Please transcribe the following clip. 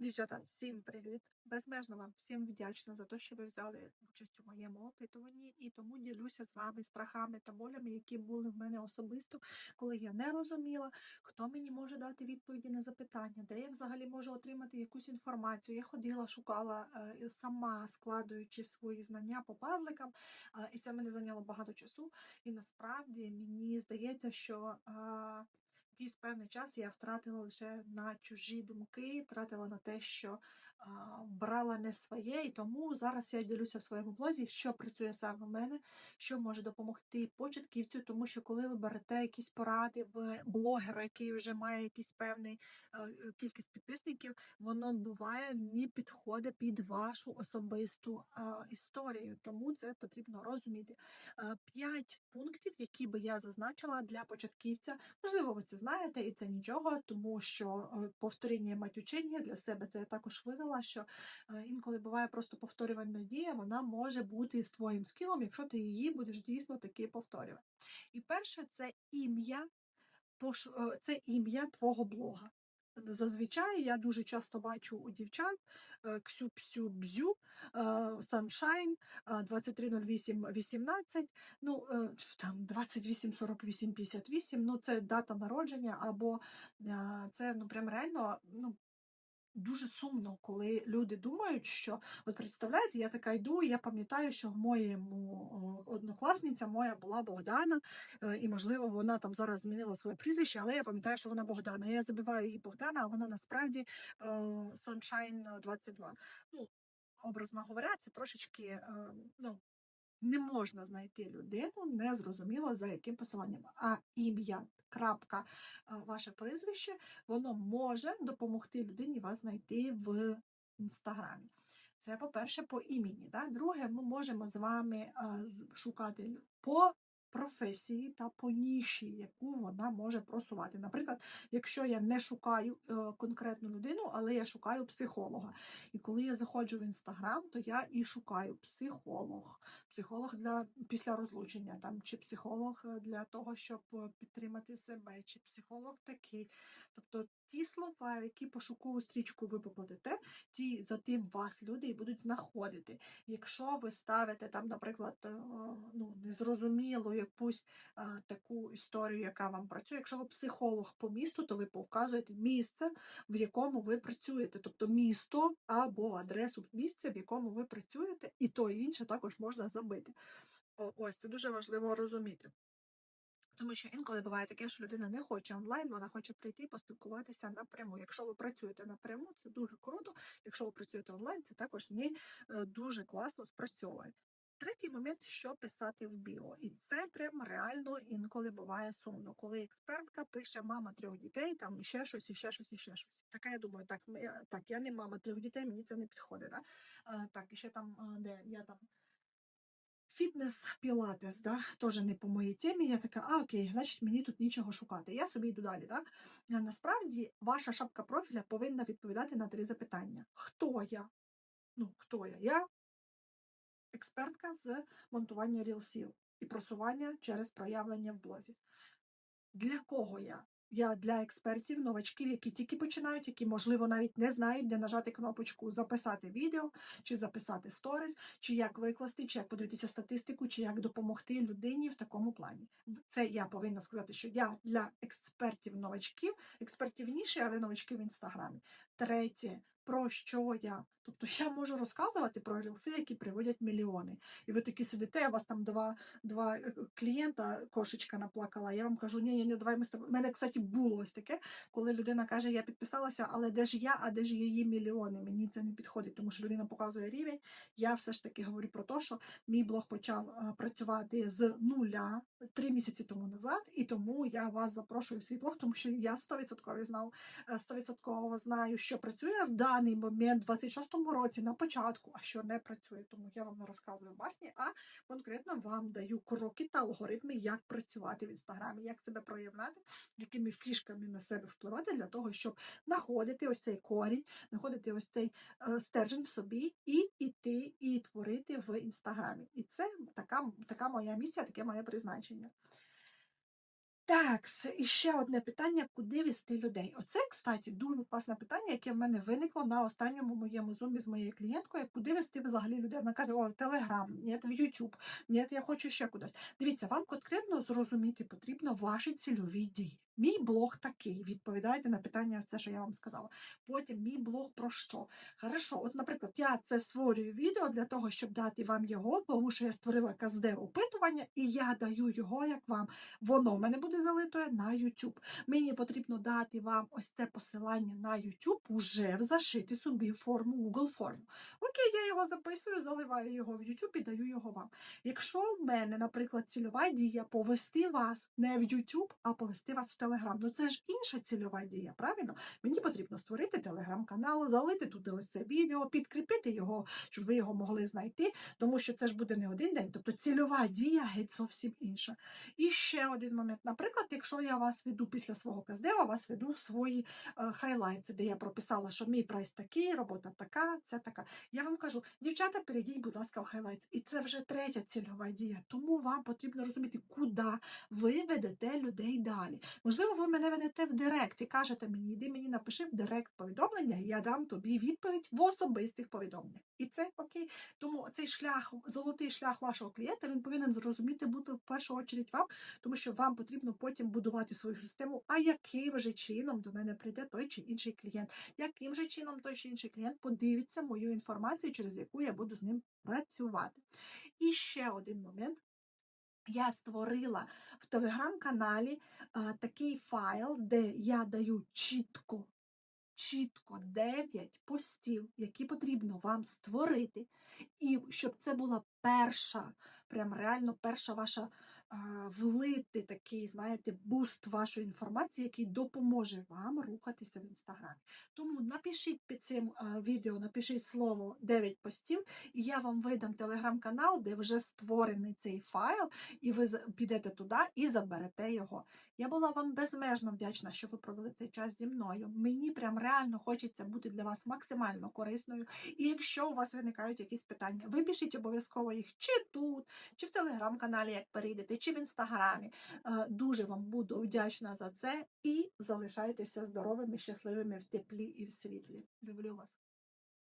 Дівчата, всім привіт! Безмежно вам всім вдячна за те, що ви взяли участь у моєму опитуванні, і тому ділюся з вами страхами та болями, які були в мене особисто, коли я не розуміла, хто мені може дати відповіді на запитання, де я взагалі можу отримати якусь інформацію. Я ходила, шукала е, сама, складуючи свої знання по пазликам, і це мене зайняло багато часу. І насправді мені здається, що. Якийсь певний час я втратила лише на чужі думки, втратила на те, що а, брала не своє, і тому зараз я ділюся в своєму блозі, що працює саме в мене, що може допомогти початківцю, тому що коли ви берете якісь поради в блогера, який вже має якийсь певний е, кількість підписників, воно буває не підходить під вашу особисту а, історію. Тому це потрібно розуміти. Е, П'ять пунктів, які би я зазначила для початківця. Можливо, ви це знаєте, і це нічого, тому що е, повторіння мать учення для себе це я також вивела, що е, інколи буває просто повторювальна дія, вона може бути з твоїм скілом, якщо ти її будеш дійсно таки повторювати. І перше це ім'я, е, це ім'я твого блога. Зазвичай я дуже часто бачу у дівчат е, ксю-псю-бзю, Саншайн Sunshine, е, 230818, ну е, там 284858, ну це дата народження, або е, це ну прям реально ну. Дуже сумно, коли люди думають, що от представляєте, я така йду, і я пам'ятаю, що в моєму однокласниця моя була Богдана, е, і можливо вона там зараз змінила своє прізвище, але я пам'ятаю, що вона Богдана. Я забиваю її Богдана, а вона насправді е, Sunshine 22. Ну, образно говоря, це трошечки е, ну, не можна знайти людину, не зрозуміло за яким посиланням. А ім'я, крапка, ваше прізвище, воно може допомогти людині вас знайти в інстаграмі. Це, по-перше, по імені. Да? Друге, ми можемо з вами шукати по професії та по ніші, яку вона може просувати. Наприклад, якщо я не шукаю е, конкретну людину, але я шукаю психолога. І коли я заходжу в інстаграм, то я і шукаю психолог психолог для після розлучення, там чи психолог е, для того, щоб е, підтримати себе, чи психолог такий. Тобто ті слова, в які пошукову стрічку ви покладете, ті за тим вас люди і будуть знаходити. Якщо ви ставите там, наприклад, е, ну незрозумілу якусь е, таку історію, яка вам працює. Якщо ви психолог по місту, то ви повказуєте місце, в якому ви працюєте, тобто місто або адресу місця, в якому ви працюєте, і то і інше також можна забити. Ось це дуже важливо розуміти. Тому що інколи буває таке, що людина не хоче онлайн, вона хоче прийти поспілкуватися напряму. Якщо ви працюєте напряму, це дуже круто. Якщо ви працюєте онлайн, це також не е, дуже класно спрацьовує. Третій момент, що писати в біо, і це прям реально інколи буває сумно, коли експертка пише мама трьох дітей, там ще щось, і ще щось, і ще щось. Така я думаю, так я- так, я не мама трьох дітей, мені це не підходить. Да? А, так, і ще там, де я там Фітнес пілатес, да, теж не по моїй темі. Я така, а окей, значить мені тут нічого шукати. Я собі йду далі. Да? Насправді ваша шапка профіля повинна відповідати на три запитання: хто я? Ну, хто я? Я експертка з монтування рілсів і просування через проявлення в блозі. Для кого я? Я для експертів, новачків, які тільки починають, які, можливо, навіть не знають, де нажати кнопочку записати відео, чи записати сторіс, чи як викласти, чи як подивитися статистику, чи як допомогти людині в такому плані. Це я повинна сказати, що я для експертів новачків, експертів ніші, але новачки в інстаграмі. Третє, про що я? Тобто я можу розказувати про рілси, які приводять мільйони. І ви такі сидите, у вас там два, два е, клієнта, кошечка наплакала. Я вам кажу, ні, ні, ні, давай ми з тобою. У мене, кстати, було ось таке, коли людина каже, я підписалася, але де ж я, а де ж її мільйони? Мені це не підходить, тому що людина показує рівень. Я все ж таки говорю про те, що мій блог почав е, працювати з нуля три місяці тому назад, і тому я вас запрошую в свій блог, тому що я 100% знав, е, 100% знаю, що працює в даний момент, в 26-му році, на початку, а що не працює. Тому я вам не розказую басні, а конкретно вам даю кроки та алгоритми, як працювати в інстаграмі, як себе проявляти, якими фішками на себе впливати для того, щоб знаходити ось цей корінь, знаходити ось цей е, стержень в собі і іти і творити в інстаграмі. І це така, така моя місія, таке моє призначення. Так, і ще одне питання: куди вести людей? Оце, кстати, дуже класне питання, яке в мене виникло на останньому моєму зумі з моєю клієнткою. Куди вести взагалі людей? Вона каже: о, Телеграм, ні, в Ютуб, ні, я хочу ще кудись. Дивіться, вам конкретно зрозуміти потрібно ваші цільові дії. Мій блог такий, відповідаєте на питання, це, що я вам сказала. Потім мій блог про що? Хорошо, от, наприклад, я це створюю відео для того, щоб дати вам його, тому що я створила КСД опитування, і я даю його як вам. Воно в мене буде залитое на YouTube. Мені потрібно дати вам ось це посилання на YouTube, уже зашити собі форму Google форму. Окей, я його записую, заливаю його в YouTube і даю його вам. Якщо в мене, наприклад, цільова дія повести вас не в YouTube, а повести вас в Telegram, ну це ж інша цільова дія, правильно? Мені потрібно створити телеграм-канал, залити туди ось це відео, підкріпити його, щоб ви його могли знайти, тому що це ж буде не один день. Тобто цільова дія геть зовсім інша. І ще один момент. Наприклад, якщо я вас веду після свого каздева, вас веду в свої е, хайлайти, де я прописала, що мій прайс такий, робота така, це така. Я вам кажу, дівчата, перейдіть, будь ласка, в хайлайтс. І це вже третя цільова дія. Тому вам потрібно розуміти, куди ви ведете людей далі. Можливо, ви мене ведете в директ і кажете мені, йди мені напиши в директ повідомлення, і я дам тобі відповідь в особистих повідомленнях. І це окей. Тому цей шлях, золотий шлях вашого клієнта, він повинен зрозуміти бути в першу чергу вам, тому що вам потрібно потім будувати свою систему. А яким же чином до мене прийде той чи інший клієнт? Яким же чином той чи інший клієнт подивиться мою інформацію, через яку я буду з ним працювати? І ще один момент. Я створила в телеграм-каналі такий файл, де я даю чітко, чітко 9 постів, які потрібно вам створити, і щоб це була перша, прям реально перша ваша влити такий, знаєте, буст вашої інформації, який допоможе вам рухатися в інстаграмі. Тому напишіть під цим відео, напишіть слово 9 постів, і я вам видам телеграм-канал, де вже створений цей файл, і ви підете туди і заберете його. Я була вам безмежно вдячна, що ви провели цей час зі мною. Мені прям реально хочеться бути для вас максимально корисною. І якщо у вас виникають якісь питання, ви пишіть обов'язково їх чи тут, чи в телеграм-каналі, як перейдете, чи в інстаграмі. Е, Дуже вам буду вдячна за це і залишайтеся здоровими, щасливими в теплі і в світлі. Люблю вас.